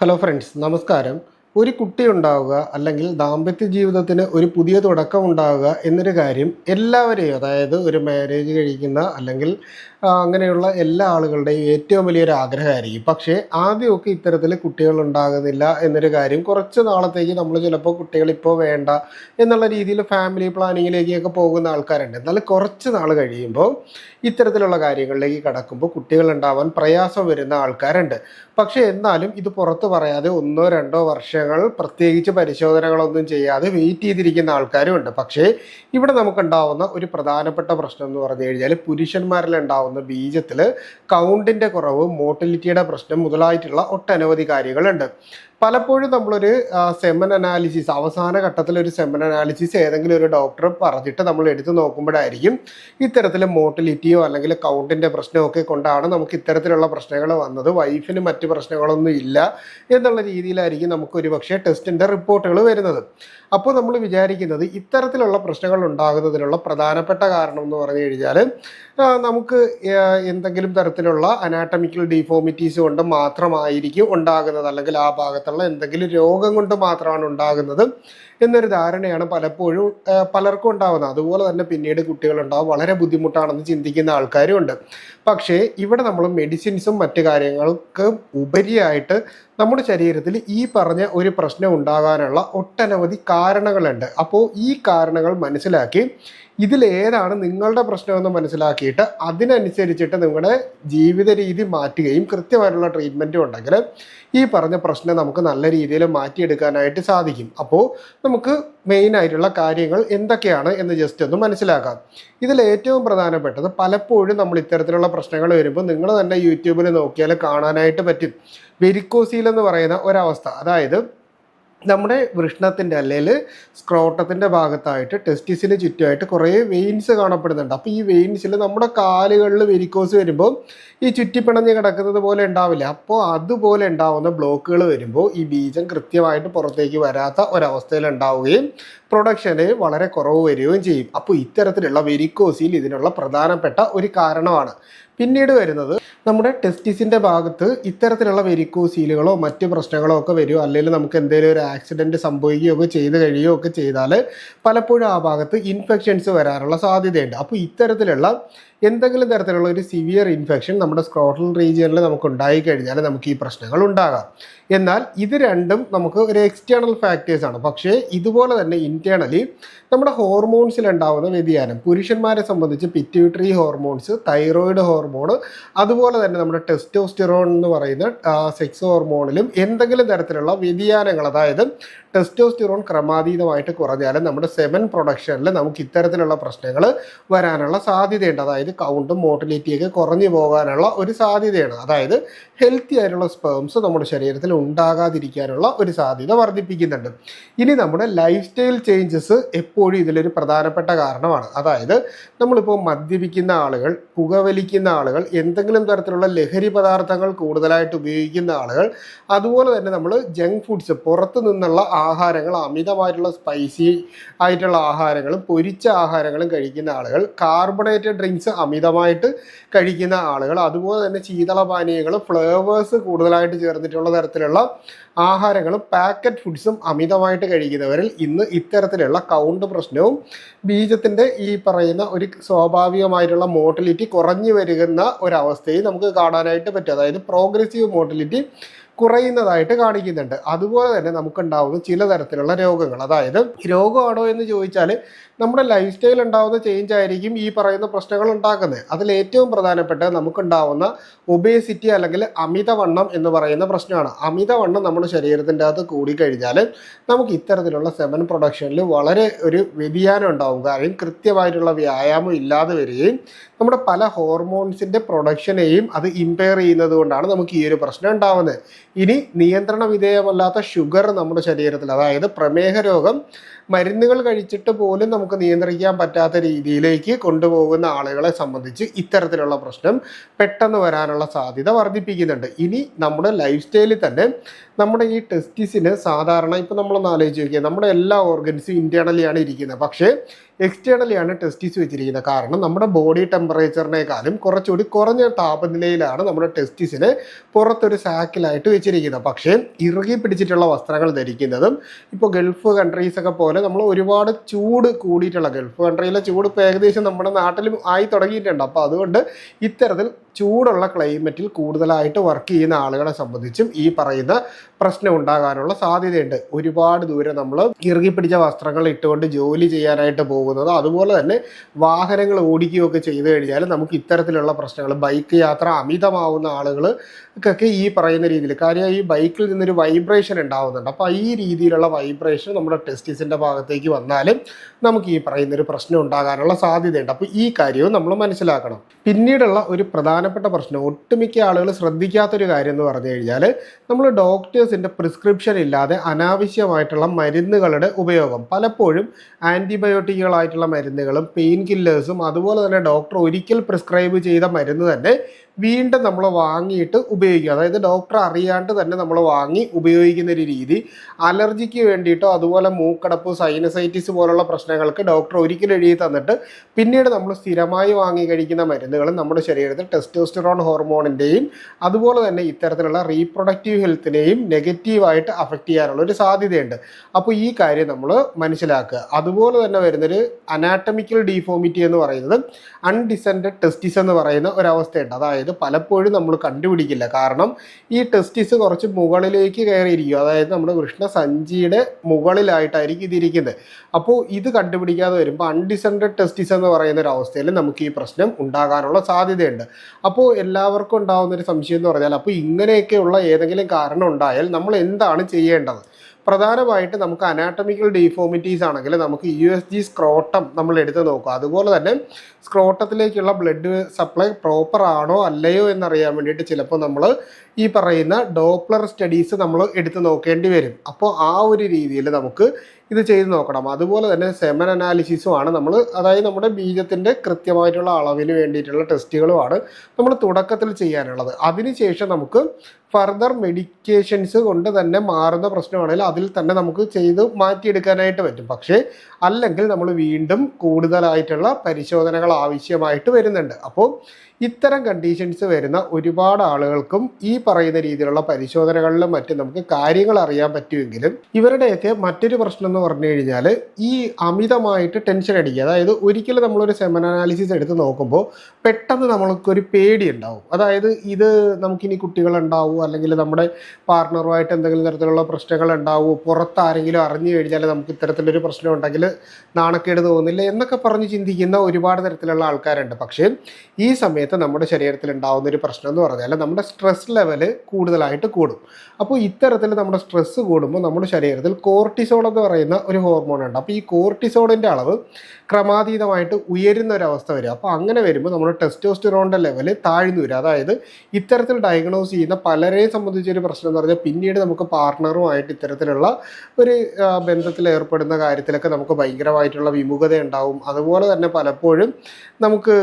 Hello friends നമസ്കാരം. ഒരു കുട്ടി ഉണ്ടാവുക അല്ലെങ്കിൽ ദാമ്പത്യ ജീവിതത്തിന് ഒരു പുതിയ തുടക്കം ഉണ്ടാവുക എന്നൊരു കാര്യം എല്ലാവരെയും അതായത് ഒരു മാരേജ് കഴിക്കുന്ന അല്ലെങ്കിൽ അങ്ങനെയുള്ള എല്ലാ ആളുകളുടെയും ഏറ്റവും വലിയൊരു ആഗ്രഹമായിരിക്കും. പക്ഷേ ആദ്യമൊക്കെ ഇത്തരത്തിൽ കുട്ടികൾ ഉണ്ടാകുന്നില്ല എന്നൊരു കാര്യം കുറച്ച് നാളത്തേക്ക് നമ്മൾ ചിലപ്പോൾ കുട്ടികൾ ഇപ്പോൾ വേണ്ട എന്നുള്ള രീതിയിൽ ഫാമിലി പ്ലാനിങ്ങിലേക്കൊക്കെ പോകുന്ന ആൾക്കാരുണ്ട്. എന്നാൽ കുറച്ച് നാൾ കഴിയുമ്പോൾ ഇത്തരത്തിലുള്ള കാര്യങ്ങളിലേക്ക് കടക്കുമ്പോൾ കുട്ടികൾ ഉണ്ടാവാൻ പ്രയാസം വരുന്ന ആൾക്കാരുണ്ട്. പക്ഷേ എന്നാലും ഇത് പുറത്ത് പറയാതെ ഒന്നോ രണ്ടോ വർഷങ്ങൾ പ്രത്യേകിച്ച് പരിശോധനകളൊന്നും ചെയ്യാതെ വെയിറ്റ് ചെയ്തിരിക്കുന്ന ആൾക്കാരും ഉണ്ട്. പക്ഷേ ഇവിടെ നമുക്കുണ്ടാവുന്ന ഒരു പ്രധാനപ്പെട്ട പ്രശ്നം എന്ന് പറഞ്ഞു കഴിഞ്ഞാൽ പുരുഷന്മാരിൽ ബീജത്തിൽ കൗണ്ടിന്റെ കുറവ് മോട്ടിലിറ്റിയുടെ പ്രശ്നം മുതലായിട്ടുള്ള ഒട്ടനവധി കാര്യങ്ങളുണ്ട്. പലപ്പോഴും നമ്മളൊരു സെമൻ അനാലിസിസ് അവസാന ഘട്ടത്തിൽ ഒരു സെമൻ അനാലിസിസ് ഏതെങ്കിലും ഒരു ഡോക്ടർ പറഞ്ഞിട്ട് നമ്മൾ എടുത്തു നോക്കുമ്പോഴായിരിക്കും ഇത്തരത്തിൽ മോട്ടിലിറ്റിയോ അല്ലെങ്കിൽ കൗണ്ടിന്റെ പ്രശ്നമൊക്കെ കൊണ്ടാണ് നമുക്ക് ഇത്തരത്തിലുള്ള പ്രശ്നങ്ങൾ വന്നത്. വൈഫിന് മറ്റ് പ്രശ്നങ്ങളൊന്നും ഇല്ല എന്നുള്ള രീതിയിലായിരിക്കും നമുക്ക് ഒരു പക്ഷേ ടെസ്റ്റിന്റെ റിപ്പോർട്ടുകൾ വരുന്നത്. അപ്പോൾ നമ്മൾ വിചാരിക്കുന്നത് ഇത്തരത്തിലുള്ള പ്രശ്നങ്ങൾ ഉണ്ടാകുന്നതിനുള്ള പ്രധാനപ്പെട്ട കാരണം എന്ന് പറഞ്ഞു കഴിഞ്ഞാൽ നമുക്ക് എന്തെങ്കിലും തരത്തിലുള്ള അനാട്ടമിക്കൽ ഡിഫോമിറ്റീസ് കൊണ്ട് മാത്രമായിരിക്കും ഉണ്ടാകുന്നത് അല്ലെങ്കിൽ ആ ഭാഗത്തുള്ള എന്തെങ്കിലും രോഗം കൊണ്ട് മാത്രമാണ് ഉണ്ടാകുന്നത്. എന്നൊരു ധാരണയാണ് പലപ്പോഴും പലർക്കും ഉണ്ടാവുന്നത്. അതുപോലെ തന്നെ പിന്നീട് കുട്ടികളുണ്ടാവും. വളരെ ബുദ്ധിമുട്ടാണെന്ന് ചിന്തിക്കുന്ന ആൾക്കാരും ഉണ്ട്. പക്ഷേ ഇവിടെ നമ്മൾ മെഡിസിൻസും മറ്റു കാര്യങ്ങൾക്ക് ഉപരിയായിട്ട് നമ്മുടെ ശരീരത്തിൽ ഈ പറഞ്ഞ ഒരു പ്രശ്നം ഉണ്ടാകാനുള്ള ഒട്ടനവധി കാരണങ്ങളുണ്ട്. അപ്പോൾ ഈ കാരണങ്ങൾ മനസ്സിലാക്കി ഇതിലേതാണ് നിങ്ങളുടെ പ്രശ്നമെന്ന് മനസ്സിലാക്കിയിട്ട് അതിനനുസരിച്ചിട്ട് നിങ്ങളുടെ ജീവിത രീതി മാറ്റുകയും കൃത്യമായിട്ടുള്ള ട്രീറ്റ്മെന്റും ഉണ്ടെങ്കിൽ ഈ പറഞ്ഞ പ്രശ്നം നമുക്ക് നല്ല രീതിയിൽ മാറ്റിയെടുക്കാനായിട്ട് സാധിക്കും. അപ്പോൾ നമുക്ക് മെയിൻ ആയിട്ടുള്ള കാര്യങ്ങൾ എന്തൊക്കെയാണ് എന്ന് ജസ്റ്റ് ഒന്ന് മനസ്സിലാക്കാം. ഇതിൽ ഏറ്റവും പ്രധാനപ്പെട്ടത് പലപ്പോഴും നമ്മൾ ഇത്തരത്തിലുള്ള പ്രശ്നങ്ങൾ വരുമ്പോൾ നിങ്ങൾ തന്നെ യൂട്യൂബിൽ നോക്കിയാൽ കാണാനായിട്ട് പറ്റും. വെരിക്കോസീൽ എന്ന് പറയുന്ന ഒരവസ്ഥ. അതായത് നമ്മുടെ വൃഷ്ണത്തിന്റെ അല്ലെങ്കിൽ സ്ക്രോട്ടത്തിന്റെ ഭാഗത്തായിട്ട് ടെസ്റ്റിസിന് ചുറ്റുമായിട്ട് കുറേ വെയിൻസ് കാണപ്പെടുന്നുണ്ട്. അപ്പോൾ ഈ വെയിൻസിൽ നമ്മുടെ കാലുകളിൽ വെരിക്കോസ് വരുമ്പോൾ ഈ ചുറ്റിപ്പിണഞ്ഞ് കിടക്കുന്നത് പോലെ ഉണ്ടാവില്ല. അപ്പോൾ അതുപോലെ ഉണ്ടാവുന്ന ബ്ലോക്കുകൾ വരുമ്പോൾ ഈ ബീജം കൃത്യമായിട്ട് പുറത്തേക്ക് വരാത്ത ഒരവസ്ഥയിൽ ഉണ്ടാവുകയും പ്രൊഡക്ഷന് വളരെ കുറവ് വരികയും ചെയ്യും. അപ്പോൾ ഇത്തരത്തിലുള്ള വെരിക്കോസിൽ ഇതിനുള്ള പ്രധാനപ്പെട്ട ഒരു കാരണമാണ്. പിന്നീട് വരുന്നത് നമ്മുടെ ടെസ്റ്റിസിന്റെ ഭാഗത്ത് ഇത്തരത്തിലുള്ള വെരിക്കോസീലുകളോ മറ്റ് പ്രശ്നങ്ങളോ ഒക്കെ വരുമോ അല്ലെങ്കിൽ നമുക്ക് എന്തെങ്കിലും ഒരു ആക്സിഡന്റ് സംഭവിക്കുകയോ ഒക്കെ ചെയ്ത് കഴിയുകയോ ഒക്കെ ചെയ്താൽ പലപ്പോഴും ആ ഭാഗത്ത് ഇൻഫെക്ഷൻസ് വരാനുള്ള സാധ്യതയുണ്ട്. അപ്പോൾ ഇത്തരത്തിലുള്ള എന്തെങ്കിലും തരത്തിലുള്ള ഒരു സിവിയർ ഇൻഫെക്ഷൻ നമ്മുടെ സ്ക്രോട്ടൽ റീജിയനിൽ നമുക്ക് ഉണ്ടായി കഴിഞ്ഞാൽ നമുക്ക് ഈ പ്രശ്നങ്ങൾ ഉണ്ടാകാം. എന്നാൽ ഇത് രണ്ടും നമുക്ക് ഒരു എക്സ്റ്റേണൽ ഫാക്ടേഴ്സാണ് പക്ഷേ ഇതുപോലെ തന്നെ ഇന്റേർണലി നമ്മുടെ ഹോർമോൺസിൽ ഉണ്ടാകുന്ന വ്യതിയാനം പുരുഷന്മാരെ സംബന്ധിച്ച് പിറ്റ്യൂട്ടറി ഹോർമോൺസ് തൈറോയിഡ് ഹോർമോൺ അതുപോലെ തന്നെ നമ്മുടെ ടെസ്റ്റോസ്റ്റിറോൺ എന്ന് പറയുന്ന സെക്സ് ഹോർമോണിലും എന്തെങ്കിലും തരത്തിലുള്ള വ്യതിയാനങ്ങൾ അതായത് ടെസ്റ്റോസ്റ്റിറോൺ ക്രമാതീതമായിട്ട് കുറഞ്ഞാലും നമ്മുടെ സെവൻ പ്രൊഡക്ഷനിൽ നമുക്ക് ഇത്തരത്തിലുള്ള പ്രശ്നങ്ങൾ വരാനുള്ള സാധ്യതയുണ്ട്. അതായത് കൗണ്ടും മോട്ടിലിറ്റിയൊക്കെ കുറഞ്ഞു പോകാനുള്ള ഒരു സാധ്യതയാണ്. അതായത് ഹെൽത്തി ആയിട്ടുള്ള സ്പേംസ് നമ്മുടെ ശരീരത്തിൽ ഉണ്ടാകാതിരിക്കാനുള്ള ഒരു സാധ്യത വർദ്ധിപ്പിക്കുന്നുണ്ട്. ഇനി നമ്മുടെ ലൈഫ് സ്റ്റൈൽ ചേഞ്ചസ് എപ്പോഴും ഇതിലൊരു പ്രധാനപ്പെട്ട കാരണമാണ്. അതായത് നമ്മളിപ്പോൾ മദ്യപിക്കുന്ന ആളുകൾ പുകവലിക്കുന്ന ആളുകൾ എന്തെങ്കിലും തരത്തിലുള്ള ലഹരി പദാർത്ഥങ്ങൾ കൂടുതലായിട്ട് ഉപയോഗിക്കുന്ന ആളുകൾ അതുപോലെ തന്നെ നമ്മൾ ജങ്ക് ഫുഡ്സ് പുറത്തു നിന്നുള്ള ആഹാരങ്ങൾ അമിതമായിട്ടുള്ള സ്പൈസി ആയിട്ടുള്ള ആഹാരങ്ങളും പൊരിച്ച ആഹാരങ്ങളും കഴിക്കുന്ന ആളുകൾ കാർബണേറ്റഡ് ഡ്രിങ്ക്സ് അമിതമായിട്ട് കഴിക്കുന്ന ആളുകൾ. അതുപോലെ തന്നെ ശീതളപാനീയങ്ങൾ ഫ്ലേവേഴ്സ് കൂടുതലായിട്ട് ചേർന്നിട്ടുള്ള തരത്തിലുള്ള ആഹാരങ്ങളും പാക്കറ്റ് ഫുഡ്സും അമിതമായിട്ട് കഴിക്കുന്നവരിൽ ഇന്ന് ഇത്തരത്തിലുള്ള കൗണ്ട് പ്രശ്നവും ബീജത്തിന്റെ ഈ പറയുന്ന ഒരു സ്വാഭാവികമായിട്ടുള്ള മോട്ടിലിറ്റി കുറഞ്ഞു വരുന്ന ഒരവസ്ഥയും നമുക്ക് കാണാനായിട്ട് പറ്റും. അതായത് പ്രോഗ്രസീവ് മോട്ടിലിറ്റി കുറയുന്നതായിട്ട് കാണിക്കുന്നുണ്ട്. അതുപോലെ തന്നെ നമുക്കുണ്ടാവുന്ന ചില തരത്തിലുള്ള രോഗങ്ങൾ. അതായത് രോഗമാണോ എന്ന് ചോദിച്ചാൽ നമ്മുടെ ലൈഫ് സ്റ്റൈൽ ഉണ്ടാവുന്ന ചേഞ്ച് ആയിരിക്കും ഈ പറയുന്ന പ്രശ്നങ്ങൾ ഉണ്ടാക്കുന്നത്. അതിൽ ഏറ്റവും പ്രധാനപ്പെട്ട നമുക്കുണ്ടാവുന്ന ഒബേസിറ്റി അല്ലെങ്കിൽ അമിതവണ്ണം എന്ന് പറയുന്ന പ്രശ്നമാണ്. അമിതവണ്ണം നമ്മുടെ ശരീരത്തിന്റെ അകത്ത് കൂടിക്കഴിഞ്ഞാൽ നമുക്ക് ഇത്തരത്തിലുള്ള സെമൻ പ്രൊഡക്ഷനിൽ വളരെ ഒരു വ്യതിയാനം ഉണ്ടാവും. കാര്യം കൃത്യമായിട്ടുള്ള വ്യായാമം ഇല്ലാതെ വരികയും നമ്മുടെ പല ഹോർമോൺസിന്റെ പ്രൊഡക്ഷനെയും അത് ഇമ്പയർ ചെയ്യുന്നത് കൊണ്ടാണ് നമുക്ക് ഈ ഒരു പ്രശ്നം ഉണ്ടാവുന്നത്. ഇനി നിയന്ത്രണ വിധേയമല്ലാത്ത ഷുഗർ നമ്മുടെ ശരീരത്തിൽ അതായത് പ്രമേഹ രോഗം മരുന്നുകൾ കഴിച്ചിട്ട് പോലും നമുക്ക് നിയന്ത്രിക്കാൻ പറ്റാത്ത രീതിയിലേക്ക് കൊണ്ടുപോകുന്ന ആളുകളെ സംബന്ധിച്ച് ഇത്തരത്തിലുള്ള പ്രശ്നം പെട്ടെന്ന് വരാനുള്ള സാധ്യത വർദ്ധിപ്പിക്കുന്നുണ്ട്. ഇനി നമ്മുടെ ലൈഫ് സ്റ്റൈലിൽ തന്നെ നമ്മുടെ ഈ ടെസ്റ്റിസിന് സാധാരണ ഇപ്പോൾ നമ്മളൊന്ന് ആലോചിച്ച് നോക്കിയാൽ നമ്മുടെ എല്ലാ ഓർഗൻസും ഇന്റേർണലിയാണ് ഇരിക്കുന്നത്. പക്ഷേ എക്സ്റ്റേണലിയാണ് ടെസ്റ്റിസ് വെച്ചിരിക്കുന്നത്. കാരണം നമ്മുടെ ബോഡി ടെമ്പറേച്ചറിനേക്കാളും കുറച്ചുകൂടി കുറഞ്ഞ താപനിലയിലാണ് നമ്മുടെ ടെസ്റ്റിസിന് പുറത്തൊരു സാക്കിലായിട്ട് വെച്ചിരിക്കുന്നത്. പക്ഷേ ഇറുകി പിടിച്ചിട്ടുള്ള വസ്ത്രങ്ങൾ ധരിക്കുന്നതും ഇപ്പോൾ ഗൾഫ് കൺട്രീസ് ഒക്കെ പോലെ നമ്മൾ ഒരുപാട് ചൂട് കൂടിയിട്ടുള്ള ഗൾഫ് കൺട്രിയിലെ ചൂട് ഇപ്പോൾ ഏകദേശം നമ്മുടെ നാട്ടിലും ആയി തുടങ്ങിയിട്ടുണ്ട്. അപ്പോൾ അതുകൊണ്ട് ഇത്തരത്തിൽ ചൂടുള്ള ക്ലൈമറ്റിൽ കൂടുതലായിട്ട് വർക്ക് ചെയ്യുന്ന ആളുകളെ സംബന്ധിച്ചും ഈ പറയുന്ന പ്രശ്നം ഉണ്ടാകാനുള്ള സാധ്യതയുണ്ട്. ഒരുപാട് ദൂരം നമ്മൾ ഇറുകി പിടിച്ച വസ്ത്രങ്ങൾ ഇട്ടുകൊണ്ട് ജോലി ചെയ്യാനായിട്ട് പോകുന്നത് അതുപോലെ തന്നെ വാഹനങ്ങൾ ഓടിക്കുകയൊക്കെ ചെയ്തു കഴിഞ്ഞാൽ നമുക്ക് ഇത്തരത്തിലുള്ള പ്രശ്നങ്ങൾ ബൈക്ക് യാത്ര അമിതമാവുന്ന ആളുകൾക്കൊക്കെ ഈ പറയുന്ന രീതിയിൽ കാര്യം ഈ ബൈക്കിൽ നിന്നൊരു വൈബ്രേഷൻ ഉണ്ടാവുന്നുണ്ട്. അപ്പോൾ ഈ രീതിയിലുള്ള വൈബ്രേഷൻ നമ്മുടെ ടെസ്റ്റിസിന്റെ ഭാഗത്തേക്ക് വന്നാലും നമുക്ക് ഈ പറയുന്നൊരു പ്രശ്നം ഉണ്ടാകാനുള്ള സാധ്യതയുണ്ട്. അപ്പോൾ ഈ കാര്യവും നമ്മൾ മനസ്സിലാക്കണം. പിന്നീടുള്ള ഒരു പ്രധാനപ്പെട്ട പ്രശ്നം ഒട്ടുമിക്ക ആളുകൾ ശ്രദ്ധിക്കാത്തൊരു കാര്യം എന്ന് പറഞ്ഞു കഴിഞ്ഞാൽ നമ്മൾ ഡോക്ടേഴ്സിന്റെ പ്രിസ്ക്രിപ്ഷൻ ഇല്ലാതെ അനാവശ്യമായിട്ടുള്ള മരുന്നുകളുടെ ഉപയോഗം. പലപ്പോഴും ആന്റിബയോട്ടിക്കുകളായിട്ടുള്ള മരുന്നുകളും പെയിൻ കില്ലേഴ്സും അതുപോലെ തന്നെ ഡോക്ടർ ഒരിക്കൽ പ്രിസ്ക്രൈബ് ചെയ്ത മരുന്ന് തന്നെ വീണ്ടും നമ്മൾ വാങ്ങിയിട്ട് ഉപയോഗിക്കുക അതായത് ഡോക്ടർ അറിയാണ്ട് തന്നെ നമ്മൾ വാങ്ങി ഉപയോഗിക്കുന്ന ഒരു രീതി. അലർജിക്ക് വേണ്ടിയിട്ടോ അതുപോലെ മൂക്കടപ്പ് സൈനസൈറ്റിസ് പോലുള്ള പ്രശ്നങ്ങൾക്ക് ഡോക്ടർ ഒരിക്കലും എഴുതി തന്നിട്ട് പിന്നീട് നമ്മൾ സ്ഥിരമായി വാങ്ങി കഴിക്കുന്ന മരുന്നുകൾ നമ്മുടെ ശരീരത്തിൽ ടെസ്റ്റോസ്റ്ററോൺ ഹോർമോണിന്റെയും അതുപോലെ തന്നെ ഇത്തരത്തിലുള്ള റീപ്രൊഡക്റ്റീവ് ഹെൽത്തിനെയും നെഗറ്റീവായിട്ട് അഫക്റ്റ് ചെയ്യാനുള്ള ഒരു സാധ്യതയുണ്ട്. അപ്പോൾ ഈ കാര്യം നമ്മൾ മനസ്സിലാക്കുക. അതുപോലെ തന്നെ വരുന്നൊരു അനാട്ടമിക്കൽ ഡീഫോമിറ്റി എന്ന് പറയുന്നത് അൺഡിസെൻഡഡ് ടെസ്റ്റിസ് എന്ന് പറയുന്ന ഒരവസ്ഥയുണ്ട്. അതായത് പലപ്പോഴും നമ്മൾ കണ്ടുപിടിക്കില്ല. കാരണം ഈ ടെസ്റ്റിസ് കുറച്ച് മുകളിലേക്ക് കയറിയിരിക്കും. അതായത് നമ്മുടെ കൃഷ്ണസഞ്ചിയുടെ മുകളിലായിട്ടായിരിക്കും ഇതിരിക്കുന്നത്. അപ്പോൾ ഇത് കണ്ടുപിടിക്കാതെ വരുമ്പോൾ അൺഡിസെൻഡഡ് ടെസ്റ്റിസ് എന്ന് പറയുന്ന ഒരു അവസ്ഥയിൽ നമുക്ക് ഈ പ്രശ്നം ഉണ്ടാകാനുള്ള സാധ്യതയുണ്ട്. അപ്പോൾ എല്ലാവർക്കും ഉണ്ടാകുന്ന ഒരു സംശയം എന്ന് പറഞ്ഞാൽ അപ്പോൾ ഇങ്ങനെയൊക്കെയുള്ള ഏതെങ്കിലും കാരണം ഉണ്ടായാൽ നമ്മൾ എന്താണ് ചെയ്യേണ്ടത്? പ്രധാനമായിട്ട് നമുക്ക് അനാട്ടമിക്കൽ ഡീഫോമിറ്റീസ് ആണെങ്കിൽ നമുക്ക് യു എസ് ജി സ്ക്രോട്ടം നമ്മൾ എടുത്ത് നോക്കുക. അതുപോലെ തന്നെ സ്ക്രോട്ടത്തിലേക്കുള്ള ബ്ലഡ് സപ്ലൈ പ്രോപ്പർ ആണോ അല്ലയോ എന്നറിയാൻ വേണ്ടിയിട്ട് ചിലപ്പോൾ നമ്മൾ ഈ പറയുന്ന ഡോപ്ലർ സ്റ്റഡീസ് നമ്മൾ എടുത്ത് നോക്കേണ്ടി വരും. അപ്പോൾ ആ ഒരു രീതിയിൽ നമുക്ക് ഇത് ചെയ്ത് നോക്കണം. അതുപോലെ തന്നെ സെമൻ അനാലിസിസുമാണ് നമ്മൾ അതായത് നമ്മുടെ ബീജത്തിന്റെ കൃത്യമായിട്ടുള്ള അളവിന് വേണ്ടിയിട്ടുള്ള ടെസ്റ്റുകളുമാണ് നമ്മൾ തുടക്കത്തിൽ ചെയ്യാനുള്ളത്. അതിനുശേഷം നമുക്ക് ഫർദർ മെഡിക്കേഷൻസ് കൊണ്ട് തന്നെ മാറുന്ന പ്രശ്നമാണെങ്കിൽ അതിൽ തന്നെ നമുക്ക് ചെയ്ത് മാറ്റിയെടുക്കാനായിട്ട് പറ്റും. പക്ഷേ അല്ലെങ്കിൽ നമ്മൾ വീണ്ടും കൂടുതലായിട്ടുള്ള പരിശോധനകൾ ആവശ്യമായിട്ട് വരുന്നുണ്ട്. അപ്പോൾ ഇത്തരം കണ്ടീഷൻസ് വരുന്ന ഒരുപാട് ആളുകൾക്കും ഈ പറയുന്ന രീതിയിലുള്ള പരിശോധനകളിലും മറ്റും നമുക്ക് കാര്യങ്ങൾ അറിയാൻ പറ്റുമെങ്കിലും ഇവരുടെയൊക്കെ മറ്റൊരു പ്രശ്നം എന്ന് പറഞ്ഞു കഴിഞ്ഞാൽ ഈ അമിതമായിട്ട് ടെൻഷൻ അടിക്കുക. അതായത് ഒരിക്കലും നമ്മളൊരു സെമൻ അനാലിസിസ് എടുത്ത് നോക്കുമ്പോൾ പെട്ടെന്ന് നമ്മൾക്കൊരു പേടി ഉണ്ടാവും. അതായത് ഇത് നമുക്കിനി കുട്ടികളുണ്ടാവും അല്ലെങ്കിൽ നമ്മുടെ പാർട്ണറുമായിട്ട് എന്തെങ്കിലും തരത്തിലുള്ള പ്രശ്നങ്ങൾ ഉണ്ടാവും പുറത്ത് ആരെങ്കിലും അറിഞ്ഞു കഴിഞ്ഞാൽ നമുക്ക് ഇത്തരത്തിലൊരു പ്രശ്നം ഉണ്ടെങ്കിൽ നാണക്കേട് തോന്നില്ല എന്നൊക്കെ പറഞ്ഞ് ചിന്തിക്കുന്ന ഒരുപാട് തരത്തിലുള്ള ആൾക്കാരുണ്ട്. പക്ഷേ ഈ സമയത്ത് നമ്മുടെ ശരീരത്തിൽ ഉണ്ടാകുന്ന ഒരു പ്രശ്നം എന്ന് പറഞ്ഞാൽ നമ്മുടെ സ്ട്രെസ് ലെവൽ കൂടുതലായിട്ട് കൂടും. അപ്പോൾ ഇത്തരത്തിൽ നമ്മുടെ സ്ട്രെസ് കൂടുമ്പോൾ നമ്മുടെ ശരീരത്തിൽ കോർട്ടിസോൾ എന്ന് പറയുന്ന ഒരു ഹോർമോൺ ഉണ്ട്. അപ്പോൾ ഈ കോർട്ടിസോളിന്റെ അളവ് ക്രമാതീതമായിട്ട് ഉയരുന്ന ഒരു അവസ്ഥ വരും. അപ്പോൾ അങ്ങനെ വരുമ്പോൾ നമ്മുടെ ടെസ്റ്റോസ്റ്റിറോണിന്റെ ലെവൽ താഴ്ന്നു വരും. അതായത് ഇത്തരത്തിൽ ഡയഗ്നോസ് ചെയ്യുന്ന പലരെയും സംബന്ധിച്ചൊരു പ്രശ്നം എന്ന് പറഞ്ഞാൽ പിന്നീട് നമുക്ക് പാർട്ണറുമായിട്ട് ഇത്തരത്തിലുള്ള ഒരു ബന്ധത്തിൽ ഏർപ്പെടുന്ന കാര്യത്തിലൊക്കെ നമുക്ക് ഭയങ്കരമായിട്ടുള്ള വിമുഖത ഉണ്ടാവും അതുപോലെ തന്നെ പലപ്പോഴും നമുക്ക്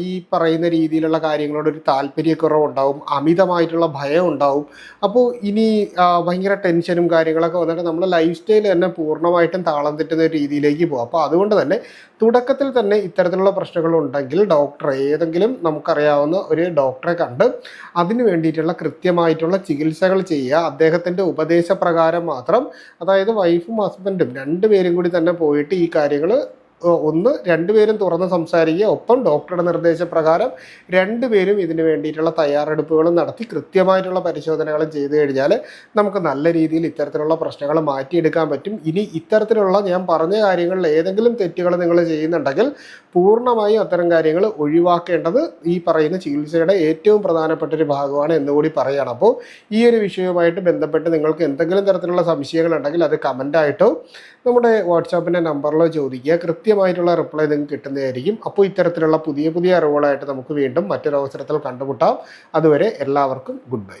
ഈ പറയുന്ന രീതിയിലുള്ള കാര്യങ്ങളോട് ഒരു താല്പര്യക്കുറവ് ഉണ്ടാവും അമിതമായിട്ടുള്ള ഭയം ഉണ്ടാവും അപ്പോൾ ഇനി ഭയങ്കര ടെൻഷനും കാര്യങ്ങളൊക്കെ വന്നിട്ട് നമ്മുടെ ലൈഫ് സ്റ്റൈൽ തന്നെ പൂർണമായിട്ടും താളം തെറ്റുന്ന ഒരു രീതിയിലേക്ക് പോകും. അപ്പോൾ അതുകൊണ്ട് തന്നെ തുടക്കത്തിൽ തന്നെ ഇത്തരത്തിലുള്ള പ്രശ്നങ്ങൾ ഉണ്ടെങ്കിൽ ഡോക്ടർ ഏതെങ്കിലും നമുക്കറിയാവുന്ന ഒരു ഡോക്ടറെ കണ്ട് അതിന് വേണ്ടിയിട്ടുള്ള കൃത്യമായിട്ടുള്ള ചികിത്സകൾ ചെയ്യുക. അദ്ദേഹത്തിന്റെ ഉപദേശപ്രകാരം മാത്രം. അതായത് വൈഫും ഹസ്ബൻഡും രണ്ടുപേരും കൂടി തന്നെ പോയിട്ട് ഈ കാര്യങ്ങൾ ഒന്ന് രണ്ടുപേരും തുറന്ന് സംസാരിക്കുക. ഒപ്പം ഡോക്ടറുടെ നിർദ്ദേശപ്രകാരം രണ്ടുപേരും ഇതിന് വേണ്ടിയിട്ടുള്ള തയ്യാറെടുപ്പുകളും നടത്തി കൃത്യമായിട്ടുള്ള പരിശോധനകളും ചെയ്തു കഴിഞ്ഞാൽ നമുക്ക് നല്ല രീതിയിൽ ഇത്തരത്തിലുള്ള പ്രശ്നങ്ങൾ മാറ്റിയെടുക്കാൻ പറ്റും. ഇനി ഇത്തരത്തിലുള്ള ഞാൻ പറഞ്ഞ കാര്യങ്ങളിൽ ഏതെങ്കിലും തെറ്റുകൾ നിങ്ങൾ ചെയ്യുന്നുണ്ടെങ്കിൽ പൂർണമായും അത്തരം കാര്യങ്ങൾ ഒഴിവാക്കേണ്ടത് ഈ പറയുന്ന ചികിത്സയുടെ ഏറ്റവും പ്രധാനപ്പെട്ട ഒരു ഭാഗമാണ് എന്നുകൂടി പറയുകയാണ് അപ്പോൾ ഈ ഒരു വിഷയവുമായിട്ട് ബന്ധപ്പെട്ട് നിങ്ങൾക്ക് എന്തെങ്കിലും തരത്തിലുള്ള സംശയങ്ങളുണ്ടെങ്കിൽ അത് കമന്റായിട്ടോ നമ്മുടെ വാട്സാപ്പിന്റെ നമ്പറിലോ ചോദിക്കുക. കൃത്യമായിട്ടുള്ള റിപ്ലൈ നിങ്ങൾക്ക് കിട്ടുന്നതായിരിക്കും. അപ്പോൾ ഇത്തരത്തിലുള്ള പുതിയ പുതിയ അറിവുകളായിട്ട് നമുക്ക് വീണ്ടും മറ്റൊരവസരത്തിൽ കണ്ടുമുട്ടാം. അതുവരെ എല്ലാവർക്കും ഗുഡ് ബൈ